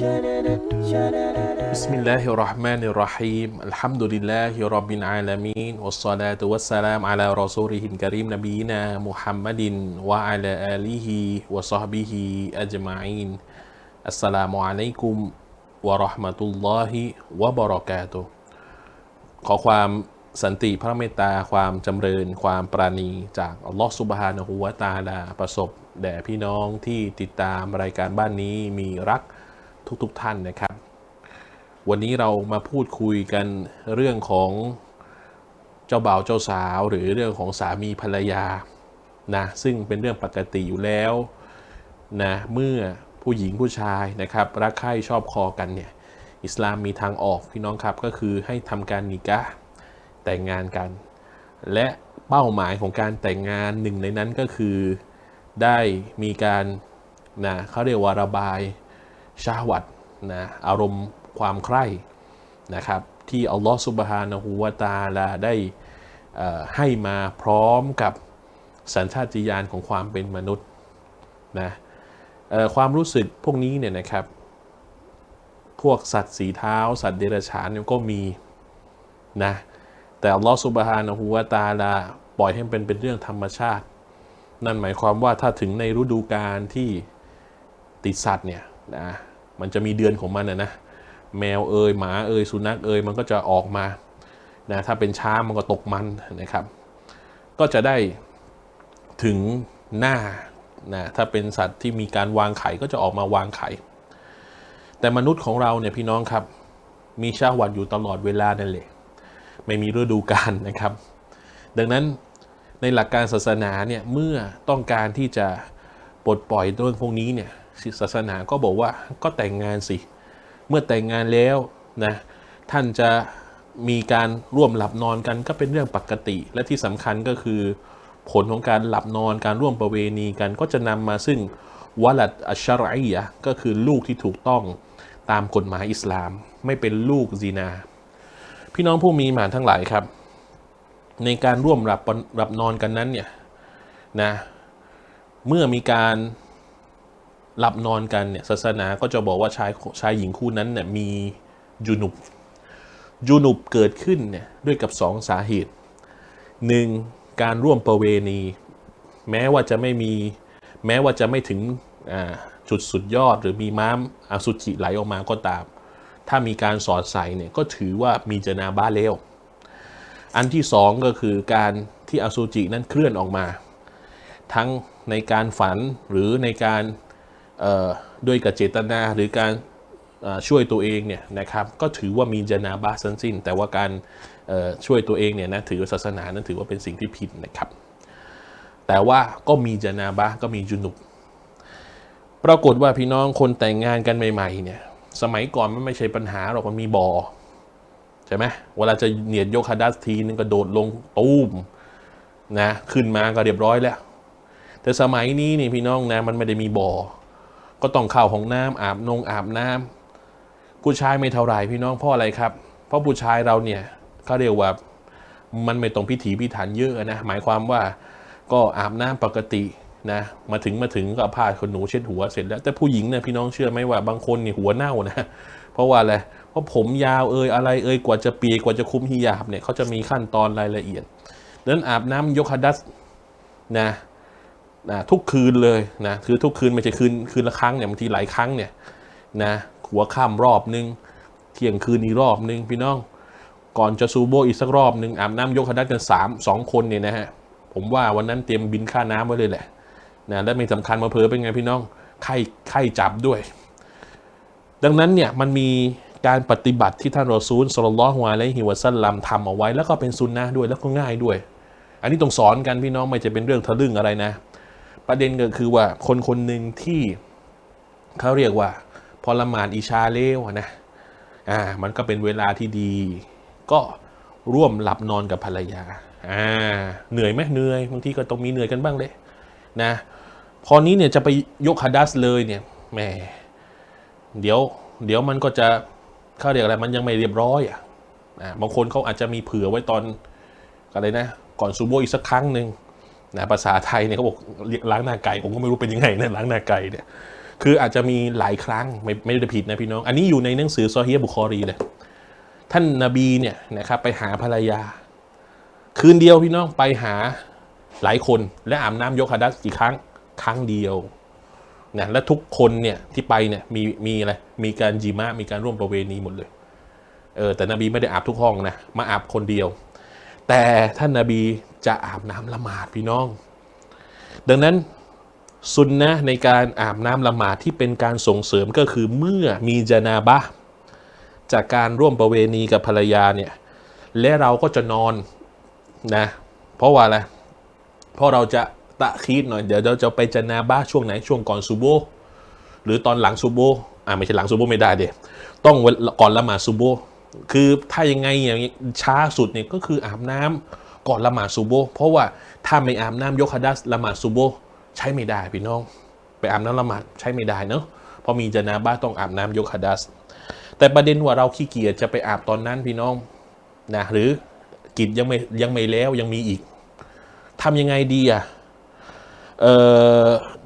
بسم الله الرحمن الرحيم الحمد لله رب العالمين والصلاة والسلام على رسوله الكريم نبينا محمد وعلى آله وصحبه أجمعين السلام عليكم ورحمة الله وبركاته ขอความสันติพระเมตตาความจำเริญความปราณีจากอัลลอฮฺสุบฮานะฮูวะตะอาลาประสบแด่พี่น้องที่ติดตามรายการบ้านนี้มีรัก ทุกๆทท่านนะครับ วันนี้เรามาพูดคุยกันเรื่องของเจ้าบ่าวเจ้าสาว หรือเรื่องของสามีภรรยานะซึ่งเป็นเรื่องปกติอยู่แล้วนะเมื่อผู้หญิงผู้ชายนะครับรักใคร่ชอบคอกันเนี่ยอิสลามมีทางออกพี่น้องครับก็คือให้ทำการนิกะแต่งงานกัน และเป้าหมายของการแต่งงานหนึ่งในนั้นก็คือได้มีการนะเขาเรียกว่าระบาย ชาวัดนะอารมณ์ความใคร่นะครับที่อัลลอฮฺสุบฮานะฮูวาตาลาได้ให้มาพร้อมกับสัญชาติญาณของความเป็นมนุษย์นะความรู้สึกพวกนี้เนี่ยนะครับ พวกสัตว์สีเท้า สัตว์เดรัจฉานก็มีนะแต่อัลลอฮฺสุบฮานะฮูวาตาลาปล่อยให้เป็นเป็นเรื่องธรรมชาติ นั่นหมายความว่าถ้าถึงในฤดูกาลที่ติดสัตว์เนี่ย นะมันจะมีเดือนของมันนะนะแมวเอยหมาเอยสุนัขเอยมันก็จะออกมานะถ้าเป็นช้ามันก็ตกมันนะครับ ก็จะได้ถึงหน้านะถ้าเป็นสัตว์ที่มีการวางไข่ก็จะออกมาวางไข่แต่มนุษย์ของเราเนี่ยพี่น้องครับ มีชาวัดอยู่ตลอดเวลานั่นแหละไม่มีฤดูกาลนะครับ ดังนั้นในหลักการศาสนาเนี่ยเมื่อต้องการที่จะปลดปล่อยเรื่องพวกนี้เนี่ย ศาสนาก็บอกว่าก็แต่งงานสิ เมื่อแต่งงานแล้วนะท่านจะมีการร่วมหลับนอนกันก็เป็นเรื่องปกติ และที่สำคัญก็คือ ผลของการหลับนอนการร่วมประเวณีกัน ก็จะนำมาซึ่งวลัดอัชรอียะก็คือลูกที่ถูกต้องตามกฎหมายอิสลาม ไม่เป็นลูกซีนา พี่น้องผู้มีหมานทั้งหลายครับ ในการร่วมหลับหลับนอนกันนั้นเนี่ยนะเมื่อมีการ หลับนอนกันเนี่ยศาสนาก็จะบอกว่าชายชายหญิงคู่นั้นเนี่ยมียูนุบยูนุบเกิดขึ้นเนี่ยด้วยกับสองสาเหตุหนึ่งการร่วมประเวณี แม้ว่าจะไม่มีแม้ว่าจะไม่ถึงจุดสุดยอดหรือมีม้ามอสุจิไหลออกมาก็ตาม ถ้ามีการสอดใส่เนี่ยก็ถือว่ามีเจนาบ้าเลวอันที่สองก็คือการที่อสุจินั้นเคลื่อนออกมา ทั้งในการฝันหรือในการ ด้วยกับเจตนาหรือการช่วยตัวเองเนี่ยนะครับก็ถือว่ามีจนาบาสันสิ้น แต่ว่าการช่วยตัวเองเนี่ยนะถือศาสนานั้นถือว่าเป็นสิ่งที่ผิดนะครับ แต่ว่าก็มีจนาบาก็มีจุนุบปรากฏว่าพี่น้องคนแต่งงานกันใหม่ๆเนี่ยสมัยก่อนมันไม่ใช่ปัญหาหรอกมันมีบ่อใช่ไหมเวลาจะเนียดยกฮาดัสทีนึงก็โดดลงตูมนะขึ้นมาก็เรียบร้อยแล้ว แต่สมัยนี้นี่พี่น้องนะมันไม่ได้มีบ่อ ก็ต้องเข้าห้องน้ำอาบนงอาบน้ำผู้ชายไม่เท่าไรพี่น้องเพราะอะไรครับ เพราะผู้ชายเราเนี่ยเขาเรียกว่ามันไม่ต้องพิถีพิถันเยอะนะหมายความว่าก็อาบน้ำปกตินะมาถึงมาถึงก็ผ้าขนหนูเช็ดหัวเสร็จแล้ว แต่ผู้หญิงเนี่ยพี่น้องเชื่อไหมว่าบางคนเนี่ยหัวเน่านะ เพราะว่าอะไรเพราะผมยาวเอ่ยอะไรเอ่ยกว่าจะปีกว่าจะคุมฮิญาบเนี่ยเขาจะมีขั้นตอนรายละเอียดดังนั้นอาบน้ำยกฮัดัสนะ นะทุกคืนเลยนะคือทุกคืนไม่ใช่คืนคืนละครั้งเนี่ยบางทีหลายครั้งเนี่ยนะหัวค่ำรอบนึง เที่ยงคืนอีกรอบนึงพี่น้อง ก่อนจะซูโบอีกสักรอบนึงอาบน้ำยกคณะกันสามสองคนเนี่ยนะฮะผมว่าวันนั้นเตรียมบินค่าน้ำไว้เลยแหละนะและไม่สำคัญมาเพอเป็นไงพี่น้องไข้ไข้จับด้วย ดังนั้นเนี่ยมันมีการปฏิบัติที่ท่านรอซูลสลลอฮวาและฮิวซัลลัมทำเอาไว้ แล้วก็เป็นซุนนะด้วยแล้วก็ง่ายด้วย อันนี้ต้องสอนกันพี่น้องไม่จะเป็นเรื่องทะลึ่งอะไรนะ ประเด็นก็คือว่าคนคนหนึ่งที่เขาเรียกว่าพอละหมาดอิชาเลวนะอ่ามันก็เป็นเวลาที่ดี ก็ร่วมหลับนอนกับภรรยาอ่าเหนื่อยไหมเหนื่อยบางทีก็ต้องมีเหนื่อยกันบ้างเลยนะพอนี้เนี่ยจะไปยกฮัดัสเลยเนี่ยแหมเดี๋ยว เดี๋ยวมันก็จะเขาเรียกอะไรมันยังไม่เรียบร้อยอะบางคนเขาอาจจะมีเผื่อไว้ตอนอะไรนะ ก่อนซูโบอีกสักครั้งหนึ่ง นะภาษาไทยเนี่ยเขาบอกล้างหน้าไก่ผมก็ไม่รู้เป็นยังไงนะล้างหน้าไก่เนี่ยคืออาจจะมีหลายครั้งไม่ไม่ได้ผิดนะพี่น้อง อันนี้อยู่ในหนังสือซอฮีบุคอรีเลยท่านนาบีเนี่ยนะครับไปหาภรรยา คืนเดียวพี่น้องไปหาหลายคนและอาบน้ำยกฮะดัสกี่ครั้งครั้งเดียวนะและทุกคนเนี่ยที่ไปเนี่ยมีมีอะไรมีการจีมะมีการร่วมประเวณีหมดเลยเออแต่นบีไม่ได้อาบทุกห้องนะมาอาบคนเดียว แต่ท่านนาบี จะอาบน้ำละหมาดพี่น้อง ดังนั้นซุนนะในการอาบน้ำละหมาดที่เป็นการส่งเสริมก็คือเมื่อมีจนาบะจากการร่วมประเวณีกับภรรยาเนี่ยและเราก็จะนอนนะเพราะว่าอะไรเพราะเราจะตะคีดหน่อยเดี๋ยวเราจะไปจนาบะห์ช่วงไหนช่วงก่อนซูโบหรือตอนหลังซูโบอ่าไม่ใช่หลังซูโบไม่ได้เดต้องก่อนละหมาดซูโบคือถ้ายังไงอย่างช้าสุดเนี่ยก็คืออาบน้ำ ก่อนละหมาดซูโบ เพราะว่าถ้าไม่อาบน้ำยกฮัดัสละหมาดซูโบใช้ไม่ได้พี่น้อง ไปอาบน้ำละหมาดใช้ไม่ได้เนาะพราะมีจนาบะห์ต้องอาบน้ำยกฮัดัส แต่ประเด็นว่าเราขี้เกียจจะไปอาบตอนนั้นพี่น้องนะหรือกิจยังไม่ยังไม่แล้วยังมีอีกทำยังไงดีอะ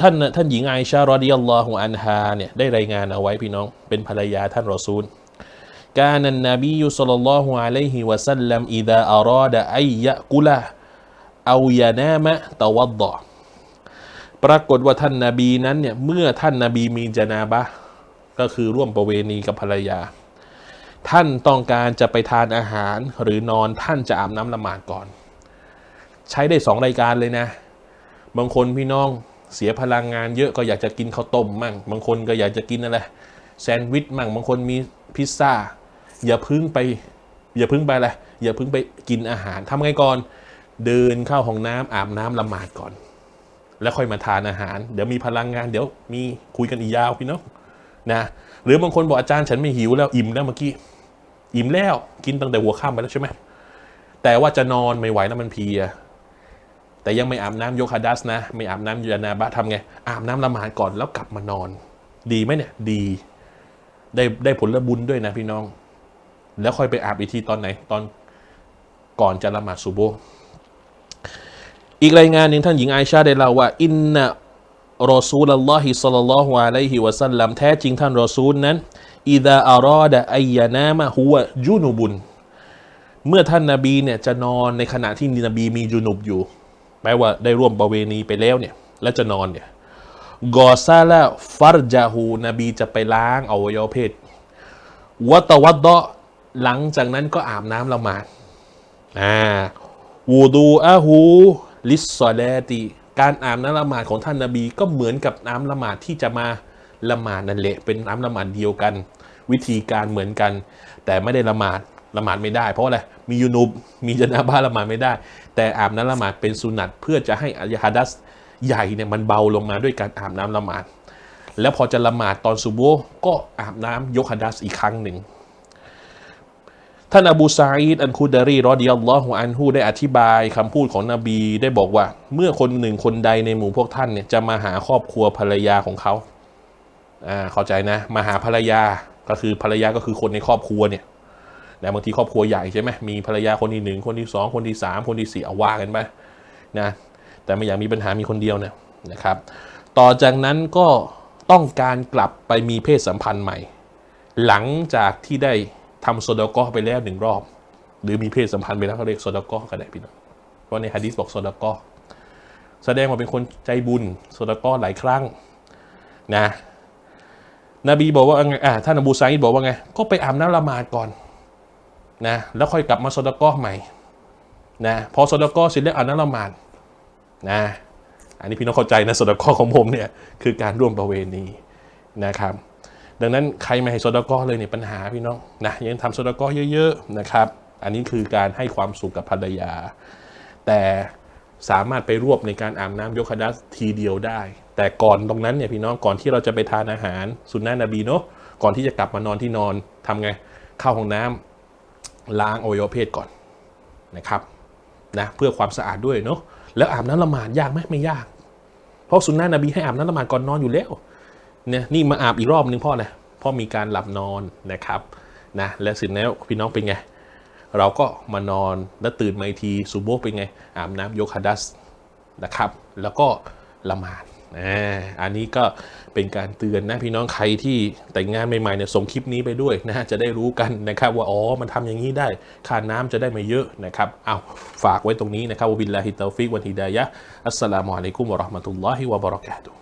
ท่านท่านหญิงไอชารอดิยัลลอฮุอันฮาเนี่ยได้รายงานเอาไว้พี่น้องเป็นภรรยาท่านรอซูล كان النبي صلى الله عليه وسلم إذا أراد أن يأكل أو ينام توضأ ปรากฏว่าท่านนาบีนั้นเนี่ยเมื่อท่านนาบีมีจนาบะห์ก็คือร่วมประเวณีกับภรรยา ท่านต้องการจะไปทานอาหารหรือนอนท่านจะอาบน้ำละหมาดก่อน ใช้ได้สองรายการเลยนะ บางคนพี่น้องเสียพลังงานเยอะก็อยากจะกินข้าวต้มมั่ง บางคนก็อยากจะกินอะไรแซนด์วิชมั่ง บางคนมีพิซซ่า อย่าพึ่งไป อย่าพึ่งไปอะไรอย่าพึ่งไปกินอาหารทำไงก่อน เดินเข้าห้องน้ำอาบน้ำละหมาดก่อน แล้วค่อยมาทานอาหาร เดี๋ยวมีพลังงาน เดี๋ยวมีคุยกันอีกยาวพี่น้องนะหรือบางคนบอกอาจารย์ฉันไม่หิวแล้วอิ่มแล้วเมื่อกี้อิ่มแล้วกินตั้งแต่หัวค่ำไปแล้วใช่ไหมแต่ว่าจะนอนไม่ไหวแล้วมันเพียแต่ยังไม่อาบน้ำโยคาดัสนะ ไม่อาบน้ำยานาบะทำไง อาบน้ำละหมาดก่อนแล้วกลับมานอน ดีไหมเนี่ย ดี ได้ได้ผลบุญด้วยนะพี่น้อง แล้วค่อยไปอาบอีกทีตอนไหนตอนก่อนจะละหมาดซูโบอีกรายงานหนึ่งท่านหญิงไอชาได้เล่าว่า อินนะรอซูลลอฮิสัลลัลลอฮุอะลัยฮิวะสัลลัมแท้จริงท่านรอซูลนั้นอิดาอารอดะอัยานามะฮุวะจุนุบุนเมื่อท่านนาบีเนี่ยจะนอนในขณะที่นบีมีจุนุบอยู่แปลว่าได้ร่วมประเวณีไปแล้วเนี่ย แล้วจะนอนเนี่ยกอซาลาฟัรจาฮูนบีจะไปล้างอวัยวะเพศวะตะวัดดะ หลังจากนั้นก็อาบน้ำละหมาดอ่าวูดูอะฮูลิสซอลติการอาบน้ำละหมาดของท่านนาบีก็เหมือนกับน้ำละหมาดที่จะมาละหมาดนั่นแหละเป็นน้ำละหมาดเดียวกัน วิธีการเหมือนกัน แต่ไม่ได้ละหมาดละหมาดไม่ได้ เพราะอะไรมียูนุบมีจนาบ้าละหมาดไม่ได้ แต่อาบน้ำละหมาดเป็นสุนัตเพื่อจะให้อายฮัดัสใหญ่เนี่ยมันเบาลงมาด้วยการอาบน้ำละหมาด แล้วพอจะละหมาดตอนซุโบก็อาบน้ำยกฮัดัสอีกครั้งหนึ่ง ท่านอบูซาอิดอันคุดารีรอดิยัลลอฮุอันฮูได้อธิบายคำพูดของนบีได้บอกว่า เมื่อคนหนึ่งคนใดในหมู่พวกท่านเนี่ยจะมาหาครอบครัวภรรยาของเขาอ่าเข้าใจนะ มาหาภรรยาก็คือภรรยาก็คือคนในครอบครัวเนี่ยแต่บางทีครอบครัวใหญ่ใช่ไหมมีภรรยาคนที่หนึ่งคนที่สองคนที่สามคนที่สี่เอาว่ากันไปนะแต่ไม่อยากมีปัญหามีคนเดียวนะนะครับ ต่อจากนั้นก็ต้องการกลับไปมีเพศสัมพันธ์ใหม่ หลังจากที่ได้ ทำโซดากอไปแล้วหนึ่งรอบ หรือมีเพศสัมพันธ์ไปแล้วเขาเรียกโซดากอก็ได้พี่น้องเพราะในฮะดีษบอกโซดากอแสดงว่าเป็นคนใจบุญโซดากอหลายครั้งนะนบีบอกว่าไงอ่าท่านอบูไซด์บอกว่าไง ก็ไปอาบน้ำละหมาดก่อนนะแล้วค่อยกลับมาโซดากอใหม่นะพอโซดากอเสร็จแล้วอาบน้ำละหมาดนะอันนี้พี่น้องเข้าใจนะโซดากอของผมเนี่ยคือการร่วมประเวณีนะครับ ดังนั้นใครไม่ให้โซดากอเลยเนี่ยปัญหาพี่น้องนะยังทำโซดากอเยอะๆนะครับ อันนี้คือการให้ความสุขกับภรรยา แต่สามารถไปรวบในการอาบน้ำยกคดัสทีเดียวได้ แต่ก่อนตรงนั้นเนี่ยพี่น้องก่อนที่เราจะไปทานอาหารสุนนะนบีเนาะก่อนที่จะกลับมานอนที่นอนทำไงเข้าห้องน้ำล้างอวัยวะเพศก่อนนะครับนะเพื่อความสะอาดด้วยเนาะแล้วอาบน้ำละหมาดยากไหมไม่ยาก เพราะสุนนะนบีให้อาบน้ำละหมาดก่อนนอนอยู่แล้ว เนี่ยนี่มาอาบอีกรอบนึงเพราะอะไรเพราะมีการหลับนอนนะครับนะและสิ่งแล้วพี่น้องเป็นไง เราก็มานอนแล้วตื่นมาอีกทีซูโบห์เป็นไง อาบน้ำโยกฮัดัสนะครับ แล้วก็ละหมาดอันนี้ก็เป็นการเตือนนะพี่น้องใครที่แต่งงานใหม่ๆเนี่ยส่งคลิปนี้ไปด้วยนะจะได้รู้กันนะครับว่าอ๋อมันทำอย่างนี้ได้ค่าน้ำจะได้ไม่เยอะนะครับเอาฝากไว้ตรงนี้นะครับวบิลลาฮิตตอฟิกวันฮิดายะอัสสลามุอะลัยกุมวะราะห์มะตุลลอฮิวะบะเราะกาตุฮ์